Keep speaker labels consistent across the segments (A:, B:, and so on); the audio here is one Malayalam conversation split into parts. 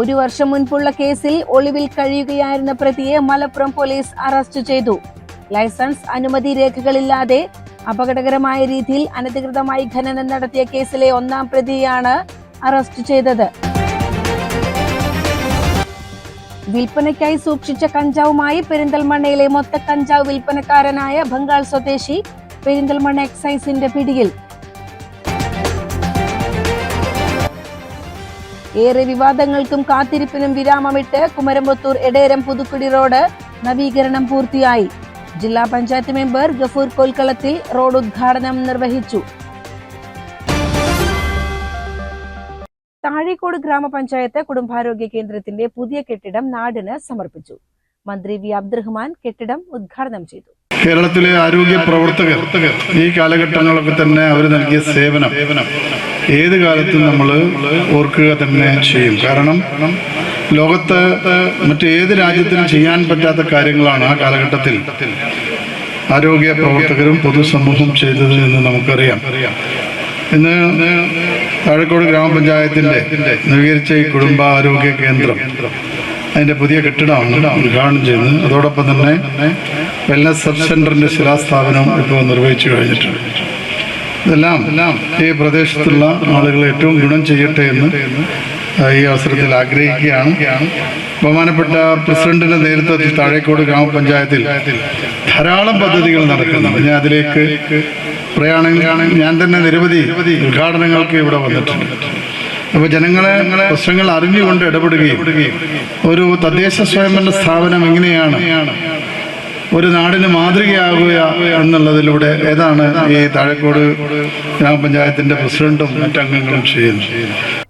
A: ഒരു വർഷം മുൻപുള്ള കേസിൽ ഒളിവിൽ കഴിയുകയായിരുന്ന പ്രതിയെ മലപ്പുറം പോലീസ് അറസ്റ്റ് ചെയ്തു. ലൈസൻസ് അനുമതി രേഖകളില്ലാതെ അപകടകരമായ രീതിയിൽ അനധികൃതമായി ഖനനം നടത്തിയ കേസിലെ ഒന്നാം പ്രതിയാണ് അറസ്റ്റ് ചെയ്തത്. വിൽപ്പനയ്ക്കായി സൂക്ഷിച്ച കഞ്ചാവുമായി പെരിന്തൽമണ്ണയിലെ മൊത്ത കഞ്ചാവ് വിൽപ്പനക്കാരനായ ബംഗാൾ സ്വദേശി പെരിന്തൽമണ്ണ എക്സൈസിന്റെ പിടിയിൽ ഏറെ വിവാദങ്ങൾക്കും കാത്തിരിപ്പിനും വിരാമമിട്ട് കുമരമ്പത്തൂർ എടേരം പുതുക്കുടി റോഡ് നവീകരണം പൂർത്തിയായി. ജില്ലാ പഞ്ചായത്ത് മെമ്പർ ഗഫൂർ കൊൽക്കളത്തിൽ റോഡ് ഉദ്ഘാടനം നിർവഹിച്ചു. താഴേക്കോട് ഗ്രാമപഞ്ചായത്ത് കുടുംബാരോഗ്യ കേന്ദ്രത്തിന്റെ പുതിയ കെട്ടിടം നാടിന് സമർപ്പിച്ചു. മന്ത്രി വി അബ്ദുറഹ്മാൻ കെട്ടിടം ഉദ്ഘാടനം ചെയ്തു.
B: കേരളത്തിലെ ആരോഗ്യ പ്രവർത്തകർ ഈ കാലഘട്ടങ്ങളൊക്കെ തന്നെ അവർ നൽകിയ സേവനം. ഏത് കാലത്തും നമ്മൾ ഓർക്കുക തന്നെ ചെയ്യും. കാരണം ലോകത്ത് മറ്റേത് രാജ്യത്തിനും ചെയ്യാൻ പറ്റാത്ത കാര്യങ്ങളാണ് ആ കാലഘട്ടത്തിൽ. ആരോഗ്യ പ്രവർത്തകരും പൊതുസമൂഹം ചെയ്തത് എന്ന് നമുക്കറിയാം. ഇന്ന് താഴക്കോട് ഗ്രാമപഞ്ചായത്തിന്റെ നവീകരിച്ച ഈ കുടുംബാരോഗ്യ കേന്ദ്രം അതിന്റെ പുതിയ കെട്ടിടമാണ് ഉദ്ഘാടനം ചെയ്യുന്നത് അതോടൊപ്പം തന്നെ വെൽനസ് സബ് സെന്ററിന്റെ ശിലാസ്ഥാപനം ഇപ്പോൾ നിർവഹിച്ചു കഴിഞ്ഞിട്ടുണ്ട്. ഇതെല്ലാം ഈ പ്രദേശത്തുള്ള ആളുകൾ ഏറ്റവും ഗുണം ചെയ്യട്ടെ എന്ന് ഈ അവസരത്തിൽ ആഗ്രഹിക്കുകയാണ്. ബഹുമാനപ്പെട്ട പ്രസിഡന്റിന്റെ നേതൃത്വത്തിൽ താഴേക്കോട് ഗ്രാമപഞ്ചായത്തിൽ ധാരാളം പദ്ധതികൾ നടക്കുന്നുണ്ട്. ഞാൻ അതിലേക്ക് പറയുകയാണെങ്കിൽ ഞാൻ തന്നെ നിരവധി ഉദ്ഘാടനങ്ങൾക്ക് ഇവിടെ വന്നിട്ടുണ്ട്. അപ്പോൾ ജനങ്ങളെ പ്രശ്നങ്ങൾ അറിഞ്ഞുകൊണ്ട് ഇടപെടുകയും ഒരു തദ്ദേശ സ്വയംഭരണ സ്ഥാപനം എങ്ങനെയാണ് ഒരു നാടിന് മാതൃകയാകുക എന്നുള്ളതിലൂടെ ഏതാണ് ഈ താഴെക്കോട് ഗ്രാമപഞ്ചായത്തിന്റെ പ്രസിഡന്റും മറ്റംഗങ്ങളും ചെയ്യുന്നത്?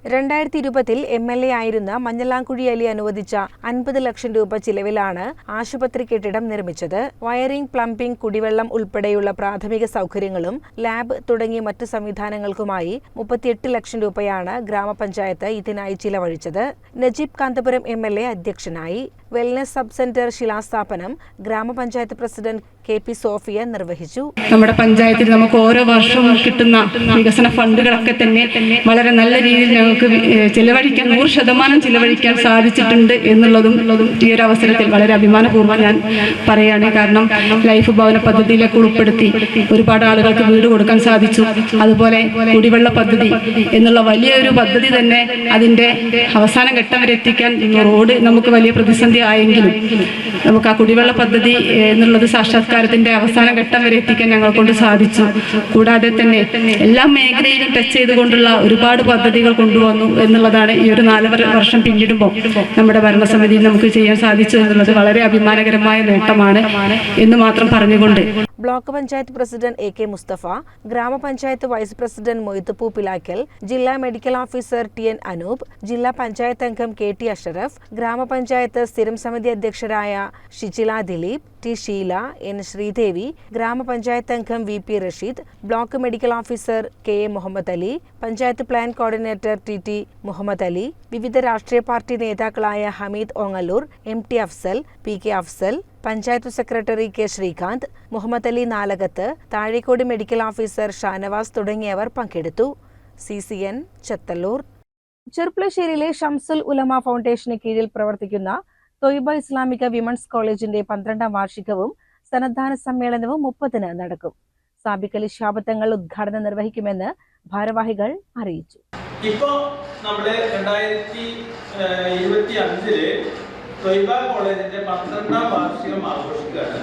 A: രണ്ടായിരത്തി ഇരുപതിൽ എം എൽ എ ആയിരുന്ന മഞ്ഞളാംകുഴി അലി അനുവദിച്ച അൻപത് ലക്ഷം രൂപ ചിലവിലാണ് ആശുപത്രി കെട്ടിടം നിർമ്മിച്ചത്. വയറിംഗ് പ്ലംബിംഗ് കുടിവെള്ളം ഉൾപ്പെടെയുള്ള പ്രാഥമിക സൗകര്യങ്ങളും ലാബ് തുടങ്ങിയ മറ്റ് സംവിധാനങ്ങൾക്കുമായി മുപ്പത്തിയെട്ട് ലക്ഷം രൂപയാണ് ഗ്രാമപഞ്ചായത്ത് ഇതിനായി ചിലവഴിച്ചത്. നജീബ് കാന്തപുരം എ അധ്യക്ഷനായി. വെൽനസ് സബ് സെന്റർ ശിലാസ്ഥാപനം ഗ്രാമപഞ്ചായത്ത് പ്രസിഡന്റ് കെ പി സോഫിയ നിർവഹിച്ചു.
C: നമ്മുടെ പഞ്ചായത്തിൽ നമുക്ക് ഓരോ വർഷവും കിട്ടുന്ന വികസന ഫണ്ടുകളൊക്കെ തന്നെ വളരെ നല്ല രീതിയിൽ ഞങ്ങൾക്ക് ചിലവഴിക്കാൻ നൂറ് ശതമാനം ചിലവഴിക്കാൻ സാധിച്ചിട്ടുണ്ട് എന്നുള്ളതും ഈ ഒരു അവസരത്തിൽ വളരെ അഭിമാനപൂർവം ഞാൻ പറയുകയാണ്. കാരണം ലൈഫ് ഭവന പദ്ധതിയിലൊക്കെ ഉൾപ്പെടുത്തി ഒരുപാട് ആളുകൾക്ക് വീട് കൊടുക്കാൻ സാധിച്ചു. അതുപോലെ കുടിവെള്ള പദ്ധതി എന്നുള്ള വലിയൊരു പദ്ധതി തന്നെ അതിന്റെ അവസാന ഘട്ടം വരെ എത്തിക്കാൻ റോഡ് നമുക്ക് വലിയ പ്രതിസന്ധി ആയെങ്കിലും നമുക്ക് ആ കുടിവെള്ള പദ്ധതി എന്നുള്ളത് സാക്ഷാത്കാരത്തിന്റെ അവസാന ഘട്ടം വരെ എത്തിക്കാൻ ഞങ്ങളെ കൊണ്ട് സാധിച്ചു. കൂടാതെ തന്നെ എല്ലാ മേഖലയിലും ടച്ച് ചെയ്തുകൊണ്ടുള്ള ഒരുപാട് പദ്ധതികൾ കൊണ്ടുവന്നു എന്നുള്ളതാണ് ഈ ഒരു നാല് വർഷം പിന്നിടുമ്പോൾ നമ്മുടെ ഭരണസമിതിയിൽ നമുക്ക് ചെയ്യാൻ സാധിച്ചു എന്നുള്ളത് വളരെ അഭിമാനകരമായ നേട്ടമാണ് എന്ന് മാത്രം പറഞ്ഞുകൊണ്ട്
A: block panchayat president A K Musthafa ഗ്രാമപഞ്ചായത്ത് വൈസ് പ്രസിഡന്റ് മൊയ്ത്ത് പിലാക്കൽ ജില്ലാ medical officer T N Anoop ജില്ലാ പഞ്ചായത്ത് അംഗം കെ ടി അഷറഫ് ഗ്രാമപഞ്ചായത്ത് സ്ഥിരം സമിതി അധ്യക്ഷരായ ഷിജില ദിലീപ് ടി ഷീല എൻ ശ്രീദേവി ഗ്രാമപഞ്ചായത്ത് അംഗം V P Rasheed block medical officer K A Muhammad Ali panchayat plan coordinator T T Muhammad Ali വിവിധ രാഷ്ട്രീയ പാർട്ടി നേതാക്കളായ Hameed Ongallur M T Afsal P K Afsal panchayat secretary K Sreekanth Muhammad Ali Nalakath Thazhekode medical officer Shanavas തുടങ്ങിയവർ പങ്കെടുത്തു. C C N Chethallur. ചെർപ്പുളശ്ശേരിയിലെ Shamsul Ulama ഫൗണ്ടേഷന് കീഴിൽ പ്രവർത്തിക്കുന്ന തൊയ്ബ ഇസ്ലാമിക വിമൻസ് കോളേജിന്റെ പന്ത്രണ്ടാം വാർഷികവും സന്നദ്ധാന സമ്മേളനവും മുപ്പതിന് നടക്കും. സാബിക്കലി ശാപത്തങ്ങൾ ഉദ്ഘാടനം നിർവഹിക്കുമെന്ന് ഭാരവാഹികൾ അറിയിച്ചു.
D: ഇപ്പോൾ നമ്മുടെ രണ്ടായിരത്തി ഇരുപത്തി അഞ്ചിൽ തൊയ്ബ കോളേജിന്റെ പന്ത്രണ്ടാം വാർഷികം ആഘോഷിക്കുകയാണ്.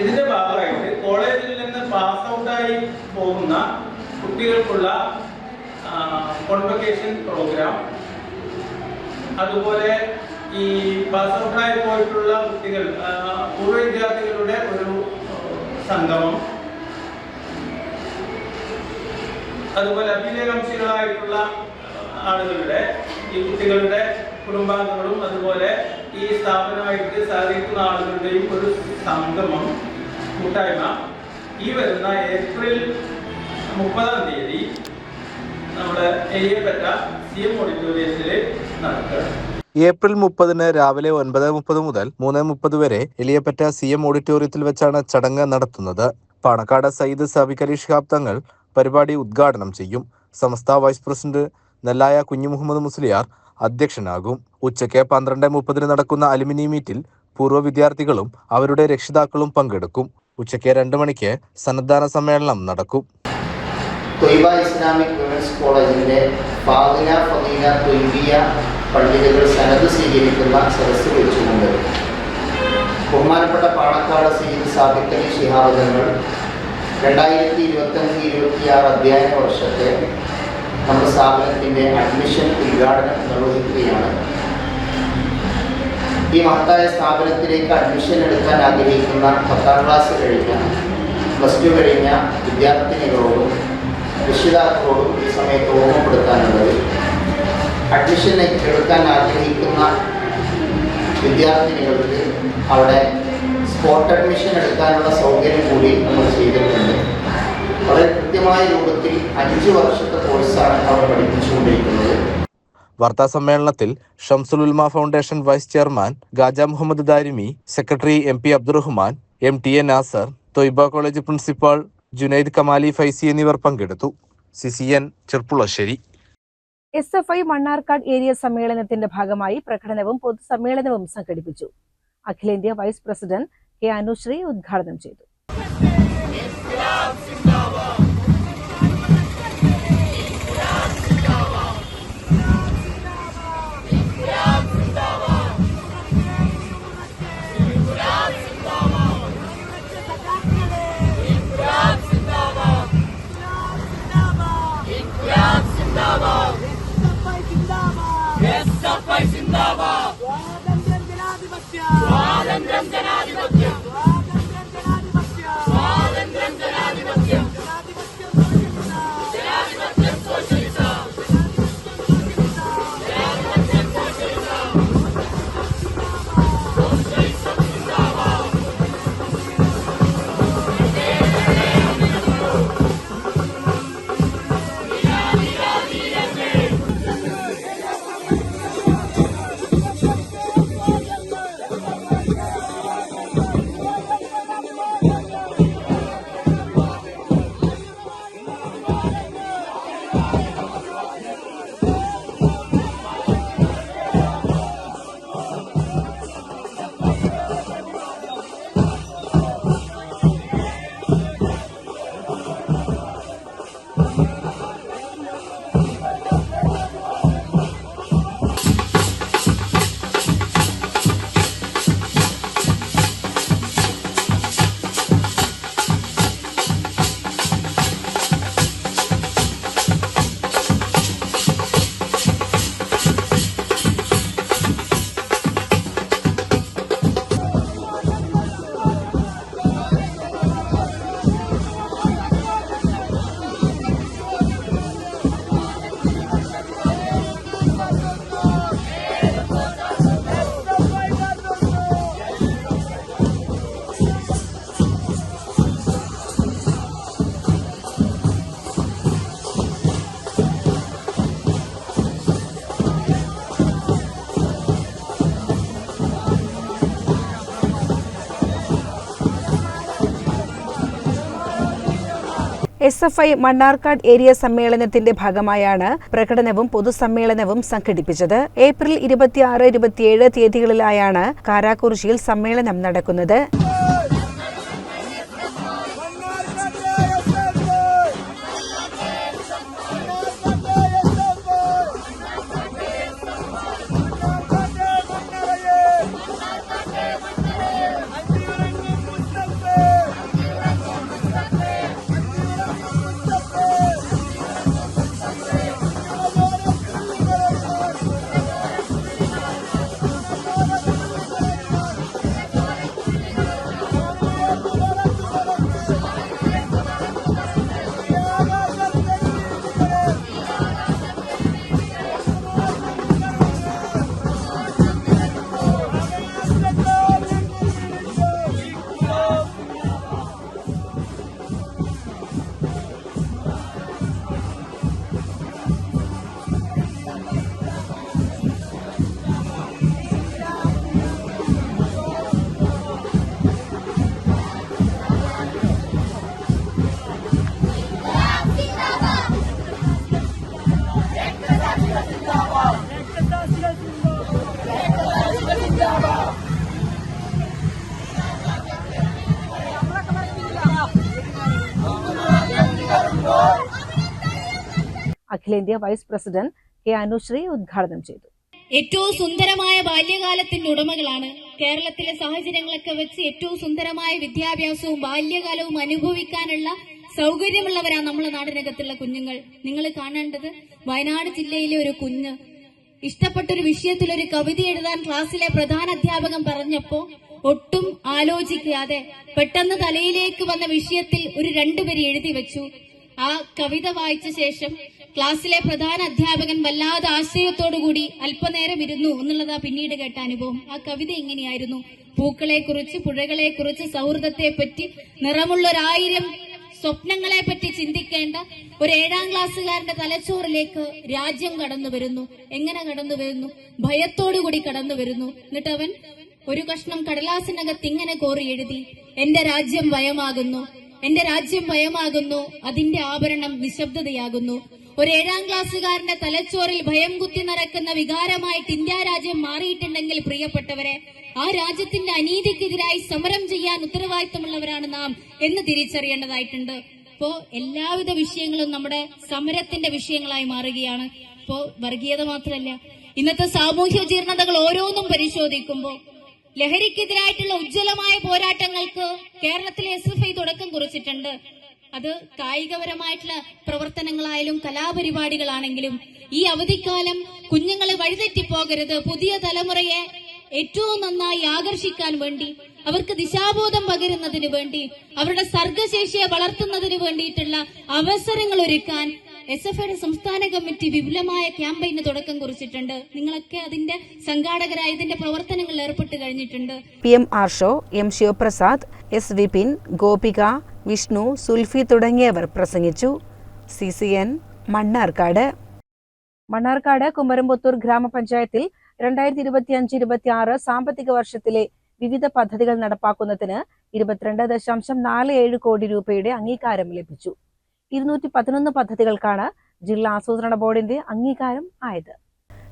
D: ഇതിന്റെ ഭാഗമായിട്ട് കോളേജിൽ നിന്ന് പാസ് ഔട്ടായി പോകുന്ന കുട്ടികൾക്കുള്ള കോൺവക്കേഷൻ പ്രോഗ്രാം അതുപോലെ ഈ പാസ് ഔട്ടായി പോയിട്ടുള്ള കുട്ടികൾ പൂർവ വിദ്യാർത്ഥികളുടെ ഒരു സംഗമം. അതുപോലെ അഭ്യുദയകാംക്ഷികളായിട്ടുള്ള ആളുകളുടെ ഈ കുട്ടികളുടെ കുടുംബാംഗങ്ങളും അതുപോലെ ഈ സ്ഥാപനമായിട്ട് സഹകരിക്കുന്ന ആളുകളുടെയും ഒരു സംഗമം കൂട്ടായ്മ ഈ വരുന്ന ഏപ്രിൽ മുപ്പതാം തീയതി നമ്മുടെ എയ്യപ്പെട്ട സി എം ഓഡിറ്റോറിയത്തിൽ നടക്കുക.
E: ഏപ്രിൽ മുപ്പതിന് രാവിലെ ഒൻപത് മുപ്പത് മുതൽ മൂന്ന് മുപ്പത് വരെ എലിയപ്പറ്റ സി എം ഓഡിറ്റോറിയത്തിൽ വെച്ചാണ് ചടങ്ങ് നടത്തുന്നത്. പാണക്കാട് സയ്യിദ് സാബിക് അലി ഷിഹാബ് തങ്ങൾ പരിപാടി ഉദ്ഘാടനം ചെയ്യും. സംസ്ഥാന വൈസ് പ്രസിഡന്റ് നെല്ലായ കുഞ്ഞു മുഹമ്മദ് മുസ്ലിയാർ അധ്യക്ഷനാകും. ഉച്ചയ്ക്ക് പന്ത്രണ്ട് മുപ്പതിന് നടക്കുന്ന അലുമിനി മീറ്റിൽ പൂർവ വിദ്യാർത്ഥികളും അവരുടെ രക്ഷിതാക്കളും പങ്കെടുക്കും. ഉച്ചയ്ക്ക് രണ്ട് മണിക്ക് സന്നദ്ധാന സമ്മേളനം നടക്കും.
F: തൊയ്ബ ഇസ്ലാമിക് വിമൻസ് കോളേജിന്റെ ഫാദിന ഫദീന തൊയ്ബിയ പണ്ഡിതകൾ സനത് സ്വീകരിക്കുന്ന സദസ് വിളിച്ചുകൊണ്ട് ബഹുമാനപ്പെട്ട പാണക്കാട് സീൽ സാഹിത്യ അലി ശിഹാബ് തങ്ങൾ രണ്ടായിരത്തി ഇരുപത്തഞ്ച് ഇരുപത്തിയാറ് അധ്യയന വർഷത്തെ നമ്മുടെ സ്ഥാപനത്തിന്റെ അഡ്മിഷൻ ഉദ്ഘാടനം നിർവഹിക്കുകയാണ്. ഈ മഹത്തായ സ്ഥാപനത്തിലേക്ക് അഡ്മിഷൻ എടുക്കാൻ ആഗ്രഹിക്കുന്ന പത്താം ക്ലാസ് കഴിഞ്ഞ പ്ലസ് ടു കഴിഞ്ഞ വിദ്യാർത്ഥിനികളോടും രക്ഷിതാക്കളോടും ഈ സമയത്ത് ഓർമ്മപ്പെടുത്താനുള്ളത് അഡ്മിഷൻ എടുക്കാൻ ആഗ്രഹിക്കുന്ന വിദ്യാർത്ഥിനികൾക്ക് അവിടെ സ്പോട്ട് അഡ്മിഷൻ എടുക്കാനുള്ള സൗകര്യം കൂടി നമ്മൾ ചെയ്തിട്ടുണ്ട്. വളരെ കൃത്യമായ രൂപത്തിൽ അഞ്ച് വർഷത്തെ കോഴ്സാണ് അവർ പഠിപ്പിച്ചുകൊണ്ടിരിക്കുന്നത്.
E: വാർത്താ സമ്മേളനത്തിൽ Shamsul Ulama foundation vice chairman Gaja Muhammad Darimi secretary M P Abdurahman M T A Nasar Thoyba college principal Junaid Kamali Faizy എന്നിവർ പങ്കെടുത്തു. C C N Cherpulassery.
A: S F I Mannarkkad area സമ്മേളനത്തിന്റെ ഭാഗമായി പ്രകടനവും പൊതുസമ്മേളനവും സംഘടിപ്പിച്ചു. അഖിലേന്ത്യാ വൈസ് പ്രസിഡന്റ് കെ അനുശ്രീ ഉദ്ഘാടനം ചെയ്തു. S F I Mannarkkad area സമ്മേളനത്തിന്റെ ഭാഗമായാണ് പ്രകടനവും പൊതുസമ്മേളനവും സംഘടിപ്പിച്ചത്. ഏപ്രിൽ ഇരുപത്തിയാറ് ഇരുപത്തിയേഴ് തീയതികളിലായാണ് കാരാക്കുറിശിയിൽ സമ്മേളനം നടക്കുന്നത്. അഖിലേന്ത്യാ വൈസ് പ്രസിഡന്റ് കെ അനുശ്രീ ഉദ്ഘാടനം ചെയ്തു.
G: ഏറ്റവും സുന്ദരമായ ബാല്യകാലത്തിന്റെ ഉടമകളാണ് കേരളത്തിലെ സാഹചര്യങ്ങളൊക്കെ വെച്ച് ഏറ്റവും സുന്ദരമായ വിദ്യാഭ്യാസവും ബാല്യകാലവും അനുഭവിക്കാനുള്ള സൗകര്യമുള്ളവരാണ് നമ്മുടെ നാടിനകത്തുള്ള കുഞ്ഞുങ്ങൾ. നിങ്ങൾ കാണേണ്ടത് വയനാട് ജില്ലയിലെ ഒരു കുഞ്ഞ്. ഇഷ്ടപ്പെട്ടൊരു വിഷയത്തിൽ ഒരു കവിത എഴുതാൻ ക്ലാസ്സിലെ പ്രധാന അധ്യാപകൻ പറഞ്ഞപ്പോ ഒട്ടും ആലോചിക്കാതെ പെട്ടെന്ന് തലയിലേക്ക് വന്ന വിഷയത്തിൽ ഒരു രണ്ടുപേരി എഴുതി വെച്ചു. ആ കവിത വായിച്ച ശേഷം ക്ലാസ്സിലെ പ്രധാന അധ്യാപകൻ വല്ലാതെ ആശ്രയത്തോടുകൂടി അല്പനേരം ഇരുന്നു എന്നുള്ളതാ പിന്നീട് കേട്ട അനുഭവം. ആ കവിത ഇങ്ങനെയായിരുന്നു പൂക്കളെക്കുറിച്ച് പുഴകളെക്കുറിച്ച് സൗഹൃദത്തെപ്പറ്റി കുറിച്ച് സൗഹൃദത്തെ പറ്റി നിറമുള്ള ഒരായിരം സ്വപ്നങ്ങളെ പറ്റി ചിന്തിക്കേണ്ട ഒരു ഏഴാം ക്ലാസ്സുകാരന്റെ തലച്ചോറിലേക്ക് രാജ്യം കടന്നു വരുന്നു. എങ്ങനെ കടന്നു വരുന്നു? ഭയത്തോടുകൂടി കടന്നു വരുന്നു. എന്നിട്ട് അവൻ ഒരു കഷ്ണം കടലാസിനകത്ത് ഇങ്ങനെ കോറി എഴുതി എന്റെ രാജ്യം ഭയമാകുന്നു. എന്റെ രാജ്യം ഭയമാകുന്നു. അതിന്റെ ആഭരണം നിശബ്ദതയാകുന്നു. ഒരു ഏഴാം ക്ലാസ്സുകാരന്റെ തലച്ചോറിൽ ഭയം കുത്തി നടക്കുന്ന വികാരമായിട്ട് ഇന്ത്യ രാജ്യം മാറിയിട്ടുണ്ടെങ്കിൽ പ്രിയപ്പെട്ടവരെ ആ രാജ്യത്തിന്റെ അനീതിക്കെതിരായി സമരം ചെയ്യാൻ ഉത്തരവാദിത്തമുള്ളവരാണ് നാം എന്ന് തിരിച്ചറിയേണ്ടതായിട്ടുണ്ട്. ഇപ്പോ എല്ലാവിധ വിഷയങ്ങളും നമ്മുടെ സമരത്തിന്റെ വിഷയങ്ങളായി മാറുകയാണ്. ഇപ്പോ വർഗീയത മാത്രമല്ല ഇന്നത്തെ സാമൂഹ്യ ജീർണതകൾ ഓരോന്നും പരിശോധിക്കുമ്പോൾ ലഹരിക്കെതിരായിട്ടുള്ള ഉജ്ജ്വലമായ പോരാട്ടങ്ങൾക്ക് കേരളത്തിലെ എസ് എഫ് ഐ തുടക്കം കുറിച്ചിട്ടുണ്ട്. അത് കായികപരമായിട്ടുള്ള പ്രവർത്തനങ്ങളായാലും കലാപരിപാടികളാണെങ്കിലും ഈ അവധിക്കാലം കുഞ്ഞുങ്ങൾ വഴിതെറ്റിപ്പോകരുത്. പുതിയ തലമുറയെ ഏറ്റവും നന്നായി ആകർഷിക്കാൻ വേണ്ടി അവർക്ക് ദിശാബോധം പകരുന്നതിന് വേണ്ടി അവരുടെ സർഗശേഷിയെ വളർത്തുന്നതിന് വേണ്ടിയിട്ടുള്ള അവസരങ്ങൾ ഒരുക്കാൻ എസ് എഫ് ഐയുടെ സംസ്ഥാന കമ്മിറ്റി വിപുലമായ ക്യാമ്പയിന് തുടക്കം കുറിച്ചിട്ടുണ്ട്. നിങ്ങളൊക്കെ അതിന്റെ സംഘാടകരായ ഇതിന്റെ പ്രവർത്തനങ്ങളിൽ ഏർപ്പെട്ട് കഴിഞ്ഞിട്ടുണ്ട്.
A: P M Arsho M Sivaprasad S Vipin Gopika Vishnu Sulfi തുടങ്ങിയവർ പ്രസംഗിച്ചു. C C N Mannarkkad. Mannarkkad Kumaramputhur ഗ്രാമപഞ്ചായത്തിൽ രണ്ടായിരത്തി ഇരുപത്തി അഞ്ച് ഇരുപത്തി ആറ് സാമ്പത്തിക വർഷത്തിലെ വിവിധ പദ്ധതികൾ നടപ്പാക്കുന്നതിന് ഇരുപത്തിരണ്ട് ദശാംശം നാല് ഏഴ് കോടി രൂപയുടെ അംഗീകാരം ലഭിച്ചു. ഇരുന്നൂറ്റി പതിനൊന്ന് പദ്ധതികൾക്കാണ് ജില്ലാ ആസൂത്രണ ബോർഡിന്റെ അംഗീകാരം ആയത്.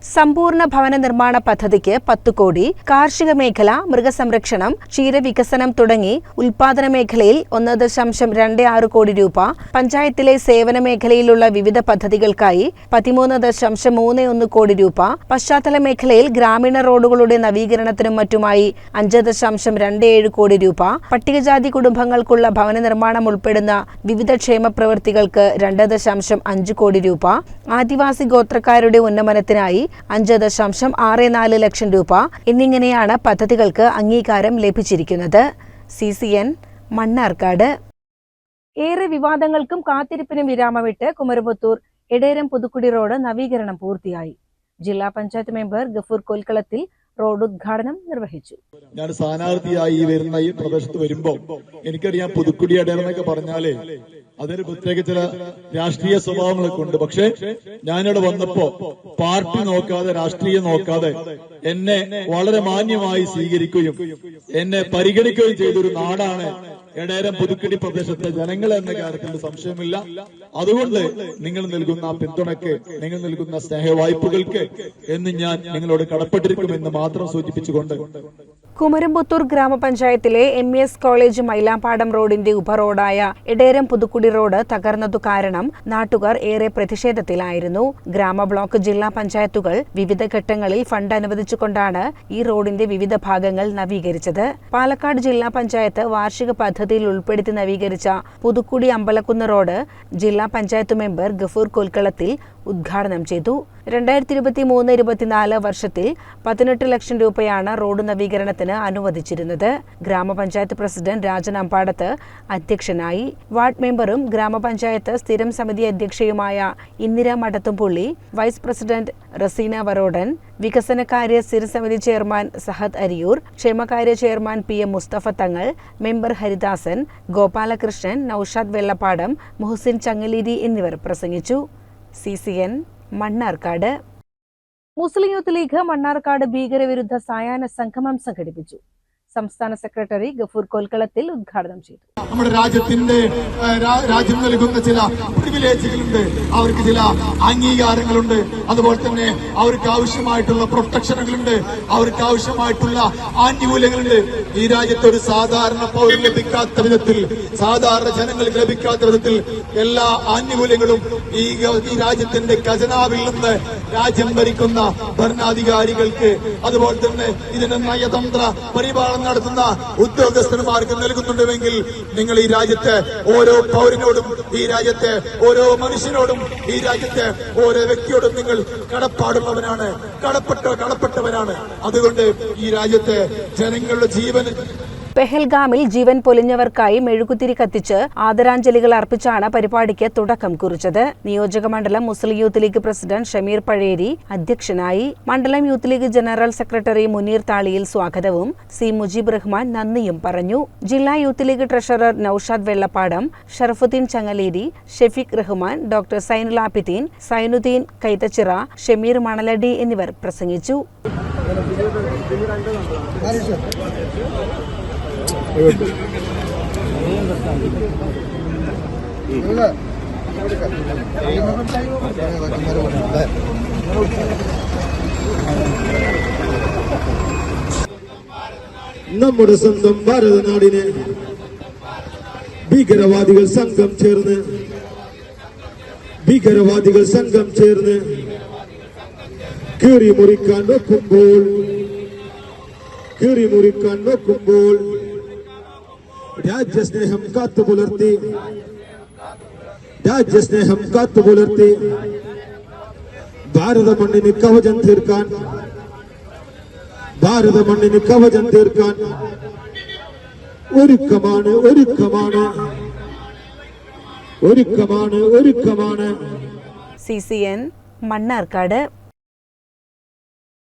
A: സമ്പൂർണ ഭവന നിർമ്മാണ പദ്ധതിക്ക് പത്തു കോടി കാർഷിക മേഖല മൃഗസംരക്ഷണം ക്ഷീരവികസനം തുടങ്ങി ഉൽപാദന മേഖലയിൽ ഒന്ന് ദശാംശം രണ്ട് ആറ് കോടി രൂപ പഞ്ചായത്തിലെ സേവന മേഖലയിലുള്ള വിവിധ പദ്ധതികൾക്കായി പതിമൂന്ന് ദശാംശം മൂന്ന് ഒന്ന് കോടി രൂപ പശ്ചാത്തല മേഖലയിൽ ഗ്രാമീണ റോഡുകളുടെ നവീകരണത്തിനും മറ്റുമായി അഞ്ച് ദശാംശം രണ്ട് ഏഴ് കോടി രൂപ പട്ടികജാതി കുടുംബങ്ങൾക്കുള്ള ഭവന നിർമ്മാണം ഉൾപ്പെടുന്ന വിവിധ ക്ഷേമ പ്രവൃത്തികൾക്ക് രണ്ട് ദശാംശം അഞ്ച് കോടി രൂപ ആദിവാസി ഗോത്രക്കാരുടെ ഉന്നമനത്തിനായി അഞ്ച് ദശാംശം ആറ് നാല് ലക്ഷം രൂപ. എന്നിങ്ങനെയാണ് പദ്ധതികൾക്ക് അംഗീകാരം ലഭിച്ചിരിക്കുന്നത്. C C N Mannarkkad. ഏറെ വിവാദങ്ങൾക്കും കാത്തിരിപ്പിനും വിരാമമിട്ട് കുമരപുത്തൂർ എടേരം പുതുക്കുടി റോഡ് നവീകരണം പൂർത്തിയായി. ജില്ലാ പഞ്ചായത്ത് മെമ്പർ ഗഫൂർ കൊൽക്കളത്തിൽ റോഡ് ഉദ്ഘാടനം നിർവഹിച്ചു.
H: ഞാൻ സ്ഥാനാർത്ഥിയായി വരുന്ന ഈ പ്രദേശത്ത് വരുമ്പോ എനിക്കറിയാം പുതുക്കുടി അടയാളെന്നൊക്കെ പറഞ്ഞാലേ അതിന് പ്രത്യേക ചില രാഷ്ട്രീയ സ്വഭാവങ്ങളൊക്കെ ഉണ്ട്. പക്ഷെ ഞാനിവിടെ വന്നപ്പോ പാർട്ടി നോക്കാതെ രാഷ്ട്രീയം നോക്കാതെ എന്നെ വളരെ മാന്യമായി സ്വീകരിക്കുകയും എന്നെ പരിഗണിക്കുകയും ചെയ്തൊരു നാടാണ് എടേരം പുതുക്കിടി പ്രദേശത്തെ ജനങ്ങൾ എന്ന കാര്യത്തിൽ സംശയമില്ല. അതുകൊണ്ട് നിങ്ങൾ നൽകുന്ന പിന്തുണയ്ക്ക് നിങ്ങൾ നൽകുന്ന സ്നേഹ വായ്പകൾക്ക് എന്ന് ഞാൻ നിങ്ങളോട് കടപ്പെട്ടിരിക്കുമെന്ന് മാത്രം സൂചിപ്പിച്ചുകൊണ്ട്.
A: കുമരംപുത്തൂർ ഗ്രാമപഞ്ചായത്തിലെ M E S college Mylampadam റോഡിന്റെ ഉപറോഡായ ഇടേരം പുതുക്കുടി റോഡ് തകർന്നതു കാരണം നാട്ടുകാർ ഏറെ പ്രതിഷേധത്തിലായിരുന്നു. ഗ്രാമ ബ്ലോക്ക് ജില്ലാ പഞ്ചായത്തുകൾ വിവിധ ഘട്ടങ്ങളിൽ ഫണ്ട് അനുവദിച്ചുകൊണ്ടാണ് ഈ റോഡിന്റെ വിവിധ ഭാഗങ്ങൾ നവീകരിച്ചത്. പാലക്കാട് ജില്ലാ പഞ്ചായത്ത് വാർഷിക പദ്ധതിയിൽ ഉൾപ്പെടുത്തി നവീകരിച്ച പുതുക്കുടി അമ്പലക്കുന്ന് റോഡ് ജില്ലാ പഞ്ചായത്ത് മെമ്പർ ഗഫൂർ കൊൽക്കളത്തിൽ ഉദ്ഘാടനം ചെയ്തു. രണ്ടായിരത്തി ഇരുപത്തി മൂന്ന് ഇരുപത്തിനാല് വർഷത്തിൽ പതിനെട്ട് ലക്ഷം രൂപയാണ് റോഡ് നവീകരണത്തിന് അനുവദിച്ചിരുന്നത്. ഗ്രാമപഞ്ചായത്ത് പ്രസിഡന്റ് രാജൻ അമ്പാടത്ത് അധ്യക്ഷനായി. വാർഡ് മെമ്പറും ഗ്രാമപഞ്ചായത്ത് സ്ഥിരം സമിതി അധ്യക്ഷയുമായ ഇന്ദിര മടത്തുംപുള്ളി വൈസ് പ്രസിഡന്റ് റസീന വറോഡൻ വികസനകാര്യ സ്ഥിരസമിതി ചെയർമാൻ സഹദ് അരിയൂർ ക്ഷേമകാര്യ chairman P M Musthafa Thangal member Haridasan Gopalakrishnan Noushad Vellappadam Muhsin Changaleri എന്നിവർ പ്രസംഗിച്ചു. C C N Mannarkkad. Muslim Youth League Mannarkkad ഭീകരവിരുദ്ധ സായാഹ്ന സംഗമം സംഘടിപ്പിച്ചു. സംസ്ഥാന സെക്രട്ടറി ഗഫൂർ കൊൽക്കളത്തിൽ ഉദ്ഘാടനം ചെയ്തു.
H: നമ്മുടെ രാജ്യത്തിന്റെ രാജ്യം നൽകുന്ന ചില പ്രിവിലേജുകളുണ്ട് അവർക്ക് ചില അംഗീകാരങ്ങളുണ്ട്. അതുപോലെ തന്നെ അവർക്ക് ആവശ്യമായിട്ടുള്ള പ്രൊട്ടക്ഷനുകളുണ്ട് അവർക്ക് ആവശ്യമായിട്ടുള്ള ആനുകൂല്യങ്ങളുണ്ട്. ഈ രാജ്യത്ത് ഒരു സാധാരണ പൗരൻ ലഭിക്കാത്ത വിധത്തിൽ സാധാരണ ജനങ്ങൾക്ക് ലഭിക്കാത്ത വിധത്തിൽ എല്ലാ ആനുകൂല്യങ്ങളും ഈ ഈ രാജ്യത്തിന്റെ ഖജനാവിൽ നിന്ന് രാജ്യം ഭരിക്കുന്ന ഭരണാധികാരികൾക്ക് അതുപോലെ തന്നെ ഇതിന്റെ നയതന്ത്ര പരിപാലനം നടത്തുന്ന ഉദ്യോഗസ്ഥന്മാർക്ക് നൽകുന്നുണ്ടെങ്കിൽ നിങ്ങൾ ഈ രാജ്യത്തെ ഓരോ പൗരനോടും ഈ രാജ്യത്തെ ഓരോ മനുഷ്യനോടും ഈ രാജ്യത്തെ ഓരോ വ്യക്തിയോടും നിങ്ങൾ കടപ്പാടുള്ളവനാണ്. കടപ്പെട്ട കടപ്പെട്ടവനാണ് അതുകൊണ്ട് ഈ രാജ്യത്തെ ജനങ്ങളുടെ ജീവൻ
A: പെഹൽഗാമിൽ ജീവൻ പൊലിഞ്ഞവർക്കായി മെഴുകുതിരി കത്തിച്ച് ആദരാഞ്ജലികൾ അർപ്പിച്ചാണ് പരിപാടിക്ക് തുടക്കം കുറിച്ചത്. നിയോജക മണ്ഡലം മുസ്ലിം youth league president Shameer Pazheri അധ്യക്ഷനായി. മണ്ഡലം youth league general secretary Muneer Thaliyil സ്വാഗതവും സി മുജീബ് റഹ്മാൻ നന്ദിയും പറഞ്ഞു. ജില്ലാ youth league treasurer Noushad Vellappadam Sharafuddin Changaleri Shefeeq Rahman doctor Zainul Abideen Zainuddin Kaithachira Shameer Manaladi എന്നിവർ പ്രസംഗിച്ചു.
H: നമ്മുടെ സ്വന്തം ഭാരതനാടിനെ ഭീകരവാദികൾ സംഘം ചേർന്ന് ഭീകരവാദികൾ സംഘം ചേർന്ന് കീറി മുറിക്കാൻ നോക്കുമ്പോൾ കീറി മുറിക്കാൻ നോക്കുമ്പോൾ രാജ്യസ്നേഹം കാത്തുപുലർത്തി. രാജ്യസ്നേഹം കാത്തുപുലർത്തി. ഭാരത മണ്ണിന് കവചം തീർക്കാൻ. ഭാരത മണ്ണിന് കവചം തീർക്കാൻ. ഒരുക്കമാണ് ഒരുക്കമാണ്. ഒരുക്കമാണ് ഒരുക്കമാണ്.
A: C C N Mannarkkad.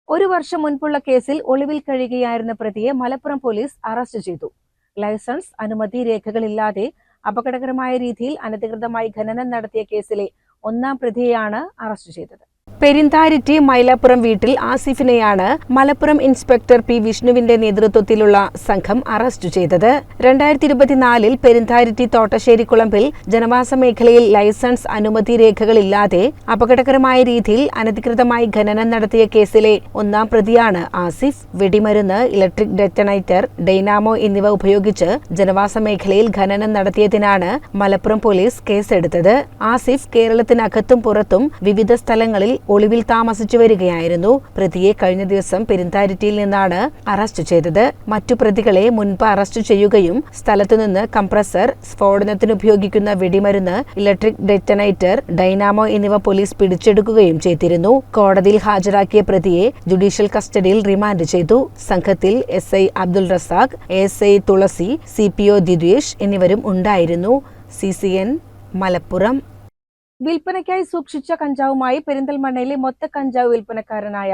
A: ഒരു വർഷം മുൻപുള്ള കേസിൽ ഒളിവിൽ കഴിയുകയായിരുന്ന പ്രതിയെ മലപ്പുറം പോലീസ് അറസ്റ്റ് ചെയ്തു. ലൈസൻസ് അനുമതി രേഖകളില്ലാതെ അപകടകരമായ രീതിയിൽ അനധികൃതമായി ഖനനം നടത്തിയ കേസിലെ ഒന്നാം പ്രതിയെയാണ് അറസ്റ്റ് ചെയ്തത്. പെരിന്താരിറ്റി മൈലാപ്പുറം വീട്ടിൽ ആസിഫിനെയാണ് മലപ്പുറം ഇൻസ്പെക്ടർ പി വിഷ്ണുവിന്റെ നേതൃത്വത്തിലുള്ള സംഘം അറസ്റ്റ് ചെയ്തത്. രണ്ടായിരത്തി ഇരുപത്തിനാലിൽ പെരിന്താരിറ്റി തോട്ടശ്ശേരിക്കുളമ്പിൽ ജനവാസ മേഖലയിൽ ലൈസൻസ് അനുമതി രേഖകളില്ലാതെ അപകടകരമായ രീതിയിൽ അനധികൃതമായി ഖനനം നടത്തിയ കേസിലെ ഒന്നാം പ്രതിയാണ് ആസിഫ്. വെടിമരുന്ന് ഇലക്ട്രിക് ഡെറ്റണൈറ്റർ ഡൈനാമോ എന്നിവ ഉപയോഗിച്ച് ജനവാസ മേഖലയിൽ ഖനനം നടത്തിയതിനാണ് മലപ്പുറം പോലീസ് കേസെടുത്തത്. ആസിഫ് കേരളത്തിനകത്തും പുറത്തും വിവിധ സ്ഥലങ്ങളിൽ ഒളിവിൽ താമസിച്ചു വരികയായിരുന്നു. പ്രതിയെ കഴിഞ്ഞ ദിവസം പെരിന്താരിറ്റിയിൽ നിന്നാണ് അറസ്റ്റ് ചെയ്തത്. മറ്റു പ്രതികളെ മുൻപ് അറസ്റ്റ് ചെയ്യുകയും സ്ഥലത്തുനിന്ന് കംപ്രസർ സ്ഫോടനത്തിന് ഉപയോഗിക്കുന്ന വെടിമരുന്ന് ഇലക്ട്രിക് ഡെറ്റനൈറ്റർ ഡൈനാമോ എന്നിവ പോലീസ് പിടിച്ചെടുക്കുകയും ചെയ്തിരുന്നു. കോടതിയിൽ ഹാജരാക്കിയ പ്രതിയെ ജുഡീഷ്യൽ കസ്റ്റഡിയിൽ റിമാൻഡ് ചെയ്തു. സംഘത്തിൽ S I Abdul Razak S I Thulasi C P O Didvesh എന്നിവരും ഉണ്ടായിരുന്നു. C C N Malappuram. വിൽപ്പനയ്ക്കായി സൂക്ഷിച്ച കഞ്ചാവുമായി പെരിന്തൽമണ്ണയിലെ മൊത്ത കഞ്ചാവ് വിൽപ്പനക്കാരനായ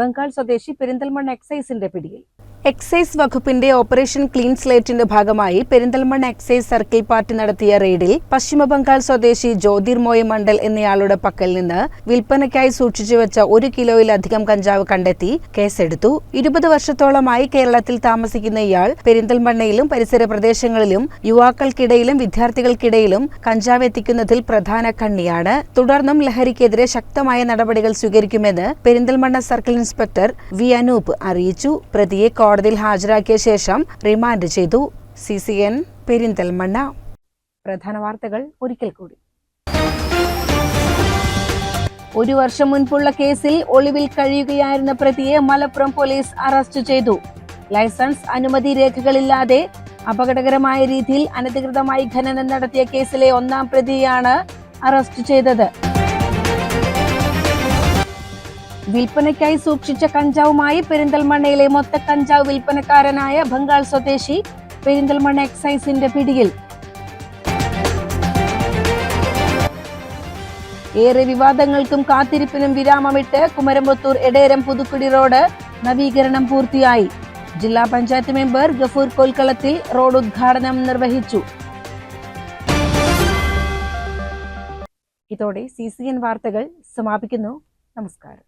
A: ബംഗാൾ സ്വദേശി പെരിന്തൽമണ്ണ എക്സൈസിന്റെ പിടിയിൽ. എക്സൈസ് വകുപ്പിന്റെ ഓപ്പറേഷൻ ക്ലീൻ സ്ലേറ്റിന്റെ ഭാഗമായി പെരിന്തൽമണ്ണ എക്സൈസ് സർക്കിൾ പാർട്ടി നടത്തിയ റെയ്ഡിൽ പശ്ചിമബംഗാൾ സ്വദേശി ജ്യോതിർമോയ് മണ്ഡൽ എന്നയാളുടെ പക്കൽ നിന്ന് വിൽപ്പനയ്ക്കായി സൂക്ഷിച്ചുവെച്ച ഒരു കിലോയിലധികം കഞ്ചാവ് കണ്ടെത്തി കേസെടുത്തു. ഇരുപത് വർഷത്തോളമായി കേരളത്തിൽ താമസിക്കുന്ന ഇയാൾ പെരിന്തൽമണ്ണയിലും പരിസര പ്രദേശങ്ങളിലും യുവാക്കൾക്കിടയിലും വിദ്യാർത്ഥികൾക്കിടയിലും കഞ്ചാവ് എത്തിക്കുന്നതിൽ പ്രധാന കണ്ണിയാണ്. തുടർന്നും ലഹരിക്കെതിരെ ശക്തമായ നടപടികൾ സ്വീകരിക്കുമെന്ന് Perinthalmanna circle inspector V Anoop അറിയിച്ചു. പ്രതിയെ കോടതിയിൽ ഹാജരാക്കിയ ശേഷം റിമാൻഡ് ചെയ്തു. C C N Perinthalmanna. പ്രധാന വാർത്തകൾ ഒരിക്കൽ കൂടി. ഒരു വർഷം മുൻപുള്ള കേസിൽ ഒളിവിൽ കഴിയുകയായിരുന്ന പ്രതിയെ മലപ്പുറം പോലീസ് അറസ്റ്റ് ചെയ്തു. ലൈസൻസ് അനുമതി രേഖകളില്ലാതെ അപകടകരമായ രീതിയിൽ അനധികൃതമായി ഖനനം നടത്തിയ കേസിലെ ഒന്നാം പ്രതിയാണ് അറസ്റ്റ് ചെയ്തത്. വിൽപ്പനയ്ക്കായി സൂക്ഷിച്ച കഞ്ചാവുമായി പെരിന്തൽമണ്ണയിലെ മൊത്ത കഞ്ചാവ് വിൽപ്പനക്കാരനായ ബംഗാൾ സ്വദേശി പെരിന്തൽമണ്ണ എക്സൈസിന്റെ പിടിയിൽ. ഏറെ വിവാദങ്ങൾക്കും കാത്തിരിപ്പിനും വിരാമമിട്ട് കുമരമ്പത്തൂർ എടേരം പുതുക്കുടി റോഡ് നവീകരണം പൂർത്തിയായി. ജില്ലാ പഞ്ചായത്ത് മെമ്പർ ഗഫൂർ കൊൽക്കളത്തിൽ റോഡ് ഉദ്ഘാടനം നിർവഹിച്ചു. ഇതോടെ സി സി എൻ വാർത്തകൾ സമാപിക്കുന്നു. നമസ്കാരം.